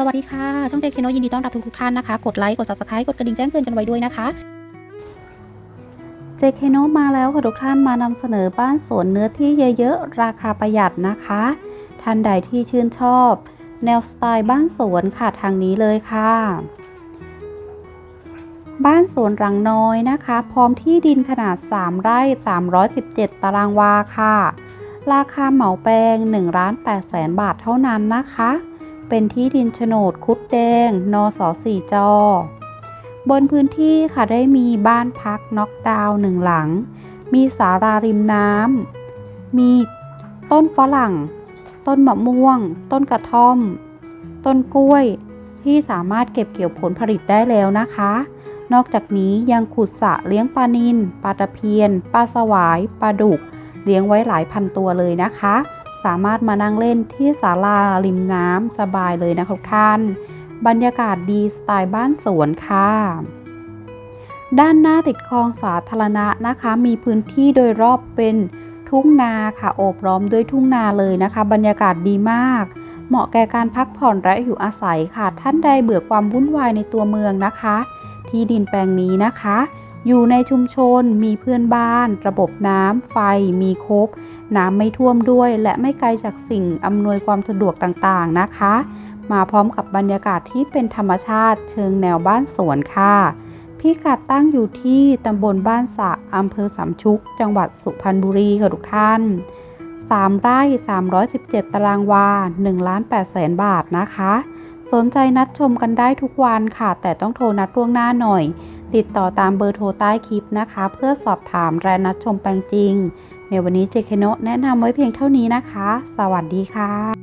สวัสดีค่ะ ช่องเจคเคโนยินดีต้อนรับทุกๆท่านนะคะ กดไลค์ กด subscribe กดกระดิ่งแจ้งเตือนกันไว้ด้วยนะคะ เจคเคโนมาแล้วค่ะทุกท่านมานำเสนอบ้านสวนเนื้อที่เยอะๆ ราคาประหยัดนะคะ ท่านใดที่ชื่นชอบ แนวสไตล์บ้านสวนค่ะทางนี้เลยค่ะ บ้านสวนรังน้อยนะคะ พร้อมที่ดินขนาด 3 ไร่ 317 ตารางวาค่ะ ราคาเหมาแปลง1ล้าน8แสนบาทเท่านั้นนะคะ เป็นที่ดินโฉนดคุดแดง นสสี่จอบนพื้นที่ค่ะได้มีบ้านพักน็อกดาวน์หนึ่งหลัง มีสาราริมน้ำ มีต้นฝรั่ง ต้นมะม่วง ต้นกระท่อม ต้นกล้วยที่สามารถเก็บเกี่ยวผลผลิตได้แล้วนะคะ นอกจากนี้ยังขุดสระเลี้ยงปลานิลปลาตะเพียน ปลาสวาย ปลาดุก เลี้ยงไว้หลายพันตัวเลยนะคะามารถมานั่งเล่นที่ศาลาริมน้ำสบายเลยนะคะทุกท่าน บรรยากาศดีสไตล์บ้านสวนค่ะ ด้านหน้าติดคลองสาธารณะนะคะ มีพื้นที่โดยรอบเป็นทุ่งนาค่ะโอบล้อมด้วยทุ่งนาเลยนะคะ บรรยากาศดีมาก เหมาะแก่การพักผ่อนและอยู่อาศัยค่ะ ท่านใดเบื่อความวุ่นวายในตัวเมืองนะคะ ที่ดินแปลงนี้นะคะ อยู่ในชุมชนมีเพื่อนบ้าน ระบบน้ำไฟมีครบ น้ำไม่ท่วมด้วย และไม่ไกลจากสิ่งอำนวยความสะดวกต่างๆนะคะ มาพร้อมกับบรรยากาศที่เป็นธรรมชาติเชิงแนวบ้านสวนค่ะพิกัดตั้งอยู่ที่ตำบลบ้านสะอำเภอสามชุก จังหวัดสุพรรณบุรีค่ะทุกท่าน 3 ไร่ 317 ตารางวา1ล้าน8แสนบาทนะคะ สนใจนัดชมกันได้ทุกวันค่ะ แต่ต้องโทรนัดล่วงหน้าหน่อย ติดต่อตามเบอร์โทรใต้คลิปนะคะ เพื่อสอบถามและนัดชมแปลงจริง ในวันนี้เจเคโนแนะนำไว้เพียงเท่านี้นะคะ สวัสดีค่ะ